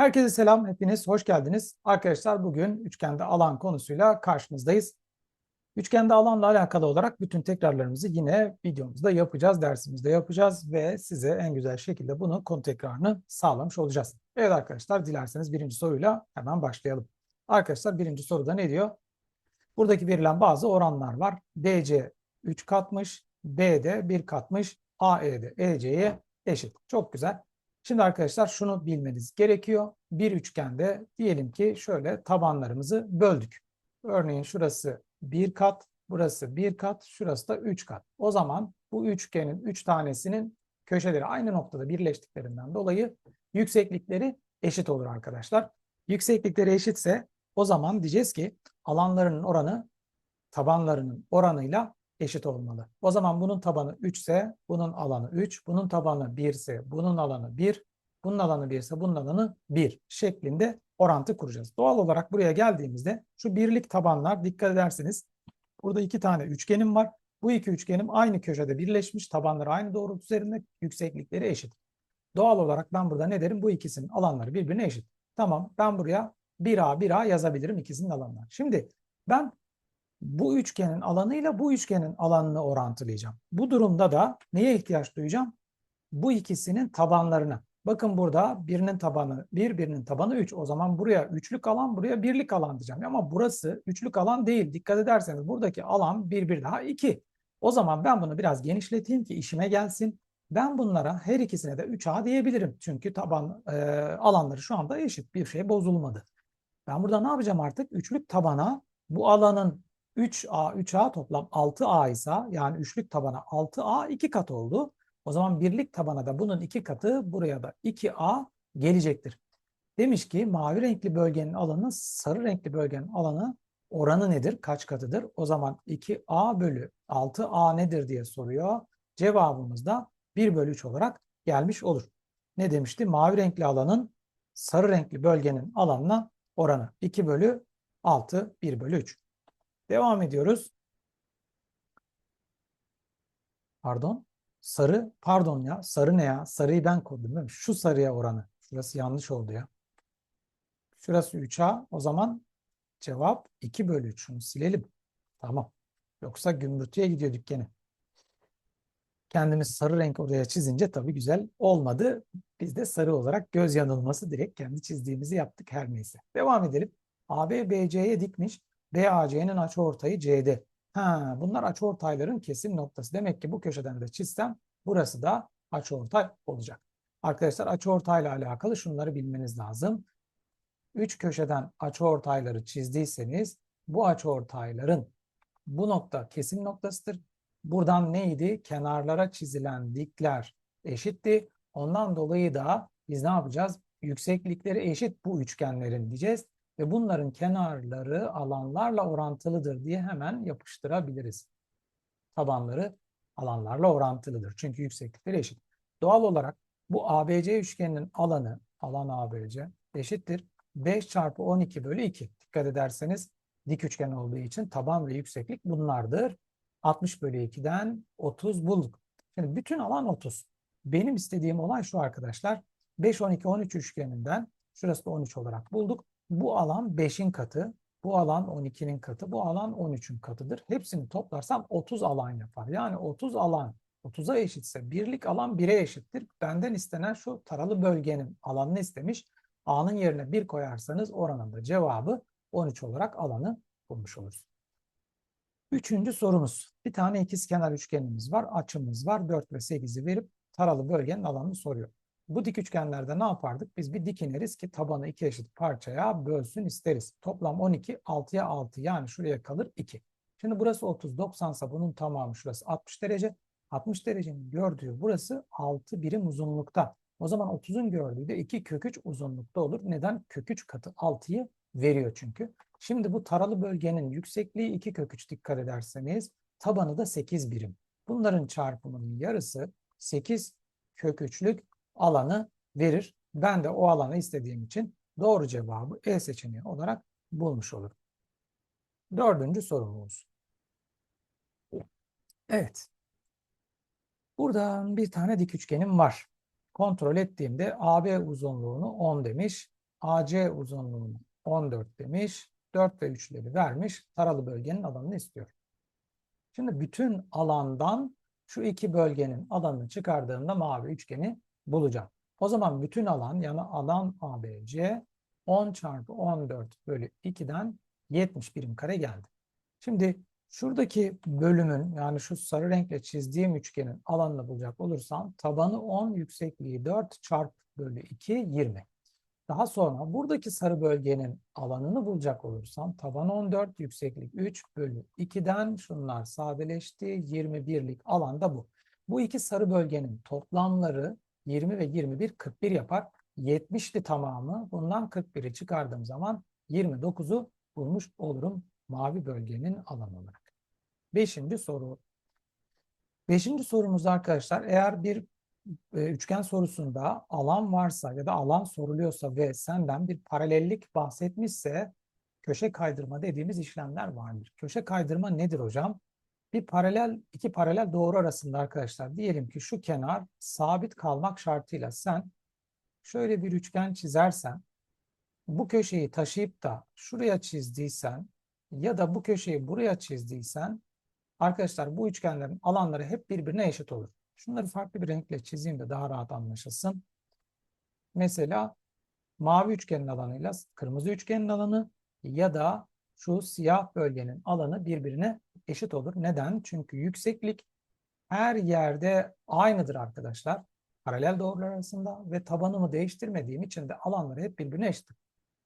Herkese selam, hepiniz hoş geldiniz. Arkadaşlar bugün üçgende alan konusuyla karşınızdayız. Üçgende alanla alakalı olarak bütün tekrarlarımızı yine videomuzda yapacağız, dersimizde yapacağız ve size en güzel şekilde bunu konu tekrarını sağlamış olacağız. Evet arkadaşlar dilerseniz birinci soruyla hemen başlayalım. Arkadaşlar birinci soruda ne diyor? Buradaki verilen bazı oranlar var. DC 3 katmış, BD 1 katmış, AE de EC'ye eşit. Çok güzel. Şimdi arkadaşlar şunu bilmeniz gerekiyor. Bir üçgende diyelim ki şöyle tabanlarımızı böldük. Örneğin şurası bir kat, burası bir kat, şurası da üç kat. O zaman bu üçgenin üç tanesinin köşeleri aynı noktada birleştiklerinden dolayı yükseklikleri eşit olur arkadaşlar. Yükseklikleri eşitse o zaman diyeceğiz ki alanlarının oranı tabanlarının oranıyla eşit olmalı. O zaman bunun tabanı 3 ise bunun alanı 3, bunun tabanı 1 ise bunun alanı 1, bunun alanı 1 ise bunun alanı 1 şeklinde orantı kuracağız. Doğal olarak buraya geldiğimizde şu birlik tabanlar dikkat ederseniz burada iki tane üçgenim var. Bu iki üçgenim aynı köşede birleşmiş. Tabanları aynı doğrultu üzerinde yükseklikleri eşit. Doğal olarak ben burada ne derim? Bu ikisinin alanları birbirine eşit. Tamam ben buraya 1A 1A yazabilirim ikisinin alanları. Şimdi ben bu üçgenin alanıyla bu üçgenin alanını orantılayacağım. Bu durumda da neye ihtiyaç duyacağım? Bu ikisinin tabanlarına. Bakın burada birinin tabanı 1, birinin tabanı 3. O zaman buraya üçlük alan, buraya birlik alan diyeceğim. Ama burası üçlük alan değil. Dikkat ederseniz buradaki alan bir bir daha 2. O zaman ben bunu biraz genişleteyim ki işime gelsin. Ben bunlara her ikisine de 3A diyebilirim. Çünkü taban e, alanları şu anda eşit. Bir şey bozulmadı. Ben burada ne yapacağım artık? Üçlük tabana bu alanın 3A, 3A toplam 6A ise yani üçlük tabana 6A 2 kat oldu. O zaman birlik tabana da bunun 2 katı buraya da 2A gelecektir. Demiş ki mavi renkli bölgenin alanı sarı renkli bölgenin alanı oranı nedir? Kaç katıdır? O zaman 2A bölü 6A nedir diye soruyor. Cevabımız da 1 bölü 3 olarak gelmiş olur. Ne demişti? Mavi renkli alanın sarı renkli bölgenin alanına oranı 2 bölü 6, 1 bölü 3. Devam ediyoruz. Pardon. Sarı, pardon ya. Sarı ne ya? Sarıyı ben koydum değil mi? Şu sarıya oranı. Şurası yanlış oldu ya. Şurası 3A. O zaman cevap 2 bölü 3. Şunu silelim. Tamam. Yoksa gümrütüye gidiyorduk gene. Kendimiz sarı renk oraya çizince tabii güzel olmadı. Biz de sarı olarak göz yanılması direkt kendi çizdiğimizi yaptık her neyse. Devam edelim. AB BC'ye dikmiş. BAC'nin açıortayı CD. Ha, bunlar açıortayların kesim noktası. Demek ki bu köşeden de çizsem burası da açıortay olacak. Arkadaşlar açıortayla alakalı şunları bilmeniz lazım. Üç köşeden açıortayları çizdiyseniz bu açıortayların bu nokta kesim noktasıdır. Buradan neydi? Kenarlara çizilen dikler eşitti. Ondan dolayı da biz ne yapacağız? Yükseklikleri eşit bu üçgenlerin diyeceğiz ve bunların kenarları alanlarla orantılıdır diye hemen yapıştırabiliriz. Tabanları alanlarla orantılıdır. Çünkü yükseklikleri eşit. Doğal olarak bu ABC üçgeninin alanı, alan ABC eşittir. 5 çarpı 12 bölü 2. Dikkat ederseniz dik üçgen olduğu için taban ve yükseklik bunlardır. 60 bölü 2'den 30 bulduk. Şimdi bütün alan 30. Benim istediğim olay şu arkadaşlar. 5, 12, 13 üçgeninden şurası da 13 olarak bulduk. Bu alan 5'in katı, bu alan 12'nin katı, bu alan 13'ün katıdır. Hepsini toplarsam 30 alan yapar. Yani 30 alan 30'a eşitse birlik alan 1'e eşittir. Benden istenen şu taralı bölgenin alanını istemiş. A'nın yerine 1 koyarsanız oranın da cevabı 13 olarak alanı bulmuş oluruz. Üçüncü sorumuz. Bir tane ikizkenar üçgenimiz var, açımız var. 4 ve 8'i verip taralı bölgenin alanını soruyor. Bu dik üçgenlerde ne yapardık? Biz bir dik ineriz ki tabanı iki eşit parçaya bölsün isteriz. Toplam 12, 6'ya 6 yani şuraya kalır 2. Şimdi burası 30, 90 ise bunun tamamı şurası 60 derece. 60 derecenin gördüğü burası 6 birim uzunlukta. O zaman 30'un gördüğü de 2 kök 3 uzunlukta olur. Neden? Kök 3 katı 6'yı veriyor çünkü. Şimdi bu taralı bölgenin yüksekliği 2 kök 3 dikkat ederseniz tabanı da 8 birim. Bunların çarpımının yarısı 8 kök 3'lük alanı verir. Ben de o alanı istediğim için doğru cevabı E seçeneği olarak bulmuş olurum. Dördüncü sorumuz. Evet. Burada bir tane dik üçgenim var. Kontrol ettiğimde AB uzunluğunu 10 demiş. AC uzunluğunu 14 demiş. 4 ve 3'leri vermiş. Taralı bölgenin alanını istiyor. Şimdi bütün alandan şu iki bölgenin alanını çıkardığımda mavi üçgeni bulacağım. O zaman bütün alan yani alan ABC 10 çarpı 14 bölü 2'den 70 birim kare geldi. Şimdi şuradaki bölümün yani şu sarı renkle çizdiğim üçgenin alanını bulacak olursam tabanı 10 yüksekliği 4 çarpı bölü 2 20. Daha sonra buradaki sarı bölgenin alanını bulacak olursam taban 14 yükseklik 3 bölü 2'den şunlar sadeleşti 21'lik alanda bu. Bu iki sarı bölgenin toplamları 20 ve 21 41 yapar. 70'li tamamı bundan 41'i çıkardığım zaman 29'u bulmuş olurum mavi bölgenin alanı olarak. Beşinci soru. Beşinci sorumuz arkadaşlar eğer bir e, üçgen sorusunda alan varsa ya da alan soruluyorsa ve senden bir paralellik bahsetmişse köşe kaydırma dediğimiz işlemler vardır. Köşe kaydırma nedir hocam? Bir paralel, iki paralel doğru arasında arkadaşlar diyelim ki şu kenar sabit kalmak şartıyla sen şöyle bir üçgen çizersen bu köşeyi taşıyıp da şuraya çizdiysen ya da bu köşeyi buraya çizdiysen arkadaşlar bu üçgenlerin alanları hep birbirine eşit olur. Şunları farklı bir renkle çizeyim de daha rahat anlaşılsın. Mesela mavi üçgenin alanıyla kırmızı üçgenin alanı ya da şu siyah bölgenin alanı birbirine eşit olur. Neden? Çünkü yükseklik her yerde aynıdır arkadaşlar. Paralel doğrular arasında ve tabanımı değiştirmediğim için de alanları hep birbirine eşittir.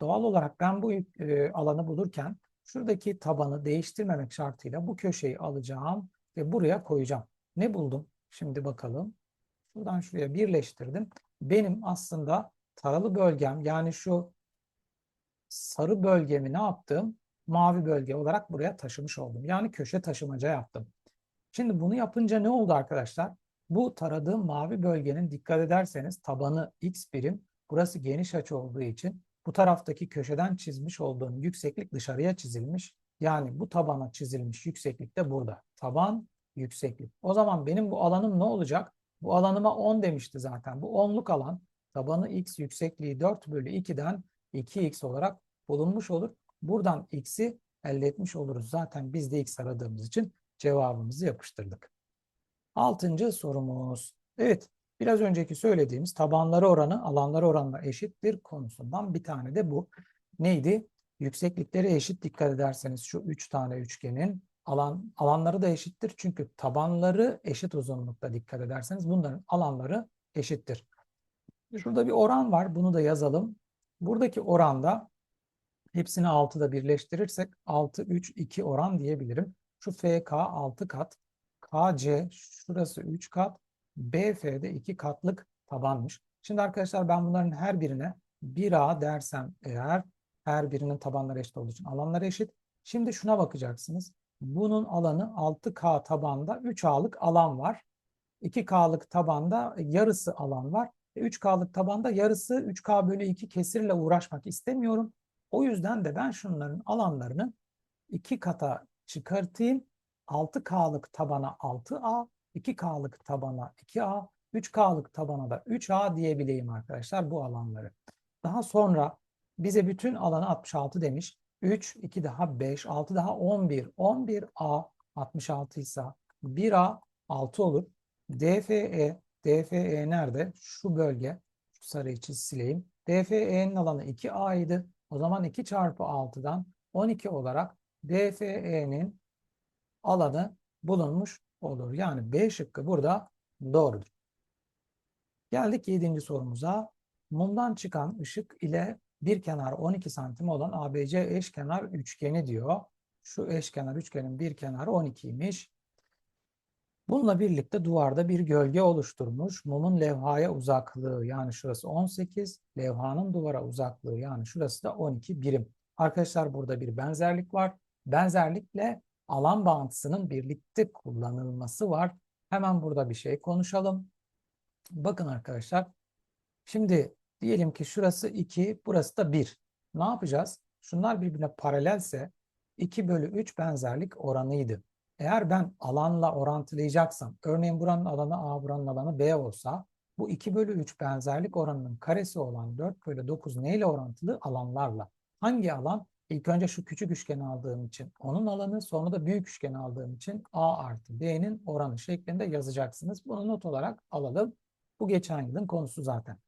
Doğal olarak ben bu e, alanı bulurken şuradaki tabanı değiştirmemek şartıyla bu köşeyi alacağım ve buraya koyacağım. Ne buldum? Şimdi bakalım. Şuradan şuraya birleştirdim. Benim aslında taralı bölgem yani şu sarı bölgemi ne yaptım? Mavi bölge olarak buraya taşımış oldum. Yani köşe taşımaca yaptım. Şimdi bunu yapınca ne oldu arkadaşlar? Bu taradığım mavi bölgenin dikkat ederseniz tabanı x birim. Burası geniş açı olduğu için bu taraftaki köşeden çizmiş olduğum yükseklik dışarıya çizilmiş. Yani bu tabana çizilmiş yükseklik de burada. Taban yükseklik. O zaman benim bu alanım ne olacak? Bu alanıma 10 demişti zaten. Bu 10'luk alan tabanı x yüksekliği 4 bölü 2'den 2x olarak bulunmuş olur. Buradan x'i elde etmiş oluruz. Zaten biz de x aradığımız için cevabımızı yapıştırdık. Altıncı sorumuz. Evet biraz önceki söylediğimiz tabanları oranı alanları oranla eşittir konusundan bir tane de bu. Neydi? Yükseklikleri eşit dikkat ederseniz şu üç tane üçgenin alan alanları da eşittir. Çünkü tabanları eşit uzunlukta dikkat ederseniz bunların alanları eşittir. Şurada bir oran var. Bunu da yazalım. Buradaki oranda hepsini 6'da birleştirirsek 6, 3, 2 oran diyebilirim. Şu FK 6 kat. KC şurası 3 kat. BF'de 2 katlık tabanmış. Şimdi arkadaşlar ben bunların her birine 1A dersem eğer her birinin tabanları eşit olduğu için alanları eşit. Şimdi şuna bakacaksınız. Bunun alanı 6K tabanda 3A'lık alan var. 2K'lık tabanda yarısı alan var. 3K'lık tabanda yarısı 3K bölü 2 kesirle uğraşmak istemiyorum. O yüzden de ben şunların alanlarını 2 kata çıkartayım. 6K'lık tabana 6A, 2K'lık tabana 2A, 3K'lık tabana da 3A diyebileyim arkadaşlar bu alanları. Daha sonra bize bütün alanı 66 demiş. 3, 2 daha 5, 6 daha 11. 11A 66 ise 1A 6 olur. DFE, DFE nerede? Şu bölge. Şu sarıyı çiz sileyim. DFE'nin alanı 2A idi. O zaman 2 çarpı 6'dan 12 olarak DFE'nin alanı bulunmuş olur. Yani B şıkkı burada doğrudur. Geldik 7. sorumuza. Mumdan çıkan ışık ile bir kenar 12 santim olan ABC eşkenar üçgeni diyor. Şu eşkenar üçgenin bir kenarı 12'ymiş. Bununla birlikte duvarda bir gölge oluşturmuş. Mumun levhaya uzaklığı yani şurası 18, levhanın duvara uzaklığı yani şurası da 12 birim. Arkadaşlar burada bir benzerlik var. Benzerlikle alan bağıntısının birlikte kullanılması var. Hemen burada bir şey konuşalım. Bakın arkadaşlar. Şimdi diyelim ki şurası 2, burası da 1. Ne yapacağız? Şunlar birbirine paralelse 2 bölü 3 benzerlik oranıydı. Eğer ben alanla orantılayacaksam, örneğin buranın alanı A, buranın alanı B olsa, Bu 2 bölü 3 benzerlik oranının karesi olan 4 bölü 9 neyle orantılı? Alanlarla. Hangi alan? İlk önce şu küçük üçgeni aldığım için onun alanı, sonra da büyük üçgeni aldığım için A artı B'nin oranı şeklinde yazacaksınız. Bunu not olarak alalım. Bu geçen yılın konusu zaten.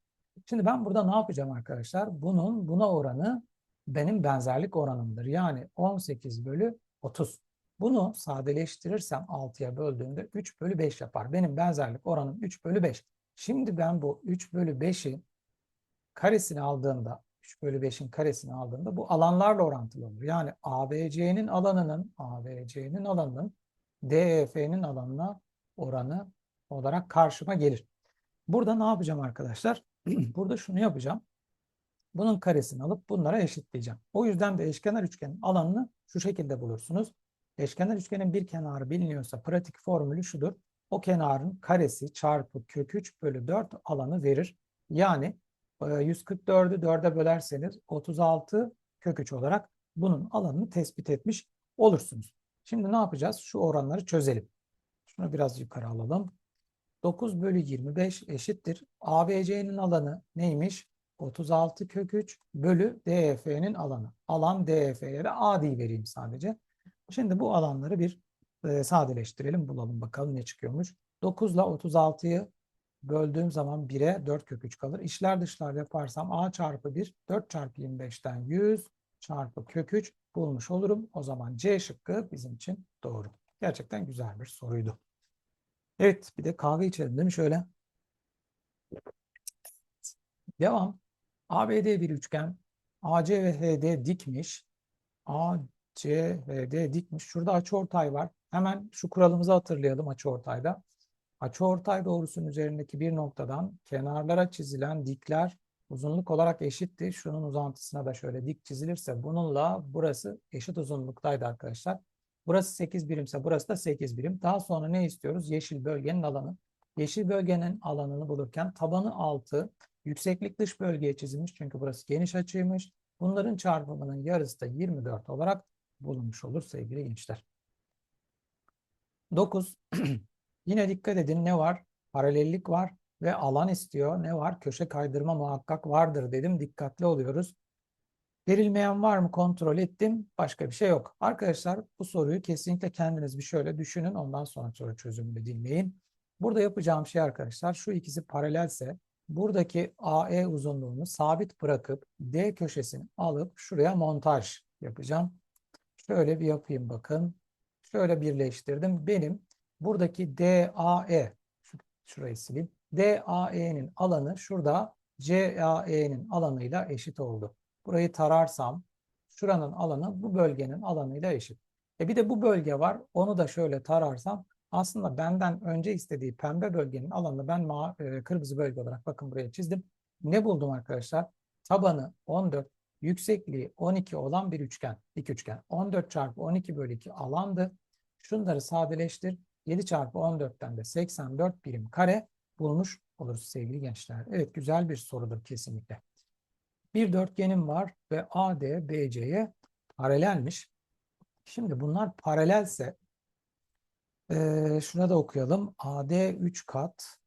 Şimdi ben burada ne yapacağım arkadaşlar? Bunun buna oranı benim benzerlik oranımdır. Yani 18 bölü 30. Bunu sadeleştirirsem 6'ya böldüğümde 3 bölü 5 yapar. Benim benzerlik oranım 3 bölü 5. Şimdi ben bu 3 bölü 5'i karesini aldığımda 3 bölü 5'in karesini aldığımda bu alanlarla orantılı olur. Yani ABC'nin alanının ABC'nin alanının DEF'nin alanına oranı olarak karşıma gelir. Burada ne yapacağım arkadaşlar? Burada şunu yapacağım. Bunun karesini alıp bunlara eşitleyeceğim. O yüzden de eşkenar üçgenin alanını şu şekilde bulursunuz. Eşkenar üçgenin bir kenarı biliniyorsa pratik formülü şudur. O kenarın karesi çarpı kök 3 bölü 4 alanı verir. Yani 144'ü 4'e bölerseniz 36 kök 3 olarak bunun alanını tespit etmiş olursunuz. Şimdi ne yapacağız? Şu oranları çözelim. Şunu biraz yukarı alalım. 9 bölü 25 eşittir. ABC'nin alanı neymiş? 36 kök 3 bölü DEF'nin alanı. Alan DEF'ye de A diye vereyim sadece. Şimdi bu alanları bir e, sadeleştirelim. Bulalım bakalım ne çıkıyormuş. 9 ile 36'yı böldüğüm zaman 1'e 4 kök 3 kalır. İşler dışlar yaparsam A çarpı 1 4 çarpı 25'ten 100 çarpı kök 3 bulmuş olurum. O zaman C şıkkı bizim için doğru. Gerçekten güzel bir soruydu. Evet bir de kahve içelim değil mi şöyle? Devam. ABD bir üçgen. AC ve HD dikmiş. AC ve D dikmiş. Şurada açıortay var. Hemen şu kuralımızı hatırlayalım açıortayda. Açıortay doğrusunun üzerindeki bir noktadan kenarlara çizilen dikler uzunluk olarak eşitti. Şunun uzantısına da şöyle dik çizilirse bununla burası eşit uzunluktaydı arkadaşlar. Burası 8 birimse burası da 8 birim. Daha sonra ne istiyoruz? Yeşil bölgenin alanı. Yeşil bölgenin alanını bulurken tabanı 6, yükseklik dış bölgeye çizilmiş çünkü burası geniş açıymış. Bunların çarpımının yarısı da 24 olarak bulunmuş olur sevgili gençler. 9. Yine dikkat edin ne var? Paralellik var ve alan istiyor. Ne var? Köşe kaydırma muhakkak vardır dedim. Dikkatli oluyoruz. Verilmeyen var mı kontrol ettim. Başka bir şey yok. Arkadaşlar bu soruyu kesinlikle kendiniz bir şöyle düşünün. Ondan sonra soru çözümünü dinleyin. Burada yapacağım şey arkadaşlar şu ikisi paralelse buradaki AE uzunluğunu sabit bırakıp D köşesini alıp şuraya montaj yapacağım. Şöyle bir yapayım bakın. Şöyle birleştirdim. Benim buradaki DAE şurayı sileyim. DAE'nin alanı şurada CAE'nin alanıyla eşit oldu. Burayı tararsam şuranın alanı bu bölgenin alanıyla eşit. E bir de bu bölge var. Onu da şöyle tararsam aslında benden önce istediği pembe bölgenin alanını ben e, kırmızı bölge olarak bakın buraya çizdim. Ne buldum arkadaşlar? Tabanı 14, yüksekliği 12 olan bir üçgen, dik üçgen. 14 çarpı 12 bölü 2 alandı. Şunları sadeleştir. 7 çarpı 14'ten de 84 birim kare bulmuş oluruz sevgili gençler. Evet güzel bir sorudur kesinlikle. Bir dörtgenim var ve AD BC'ye paralelmiş. Şimdi bunlar paralelse ee, şuna da okuyalım. AD 3 kat.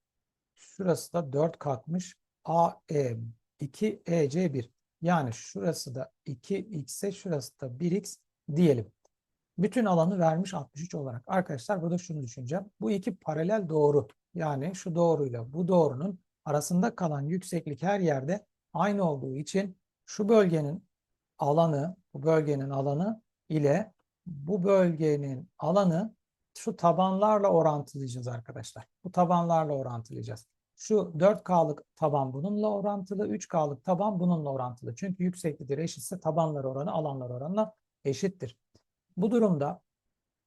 Şurası da 4 katmış. AE 2 EC 1. Yani şurası da 2x'e şurası da 1x diyelim. Bütün alanı vermiş 63 olarak. Arkadaşlar burada şunu düşüneceğim. Bu iki paralel doğru. Yani şu doğruyla bu doğrunun arasında kalan yükseklik her yerde aynı olduğu için şu bölgenin alanı, bu bölgenin alanı ile bu bölgenin alanı şu tabanlarla orantılayacağız arkadaşlar. Bu tabanlarla orantılayacağız. Şu 4K'lık taban bununla orantılı, 3K'lık taban bununla orantılı. Çünkü yükseklikleri eşitse tabanlar oranı alanlar oranına eşittir. Bu durumda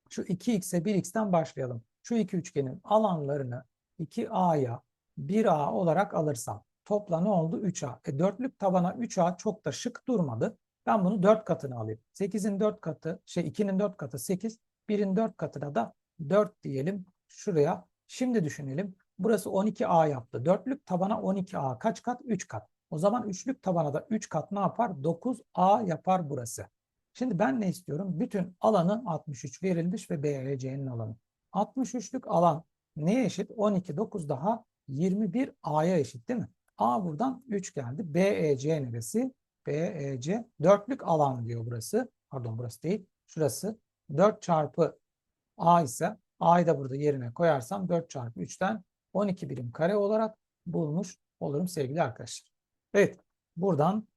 şu 2x'e 1x'ten başlayalım. Şu iki üçgenin alanlarını 2a'ya 1a olarak alırsam topla ne oldu? 3a. E, dörtlük tabana 3a çok da şık durmadı. Ben bunu 4 katını alayım. 8'in 4 katı, şey 2'nin 4 katı 8. 1'in 4 katına da 4 diyelim şuraya. Şimdi düşünelim. Burası 12A yaptı. Dörtlük tabana 12A kaç kat? 3 kat. O zaman üçlük tabana da 3 kat ne yapar? 9A yapar burası. Şimdi ben ne istiyorum? Bütün alanı 63 verilmiş ve BRC'nin alanı. 63'lük alan neye eşit? 12, 9 daha 21 A'ya eşit değil mi? A buradan 3 geldi. BEC neresi? BEC dörtlük alan diyor burası. Pardon burası değil. Şurası 4 çarpı A ise A'yı da burada yerine koyarsam 4 çarpı 3'ten 12 birim kare olarak bulmuş olurum sevgili arkadaşlar. Evet buradan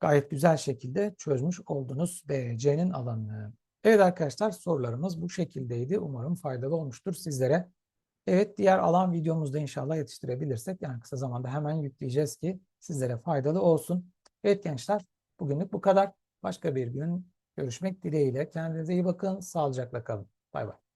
gayet güzel şekilde çözmüş oldunuz BC'nin alanını. Evet arkadaşlar sorularımız bu şekildeydi. Umarım faydalı olmuştur sizlere. Evet diğer alan videomuzda inşallah yetiştirebilirsek yani kısa zamanda hemen yükleyeceğiz ki sizlere faydalı olsun. Evet gençler bugünlük bu kadar. Başka bir gün görüşmek dileğiyle. Kendinize iyi bakın. Sağlıcakla kalın. Bay bay.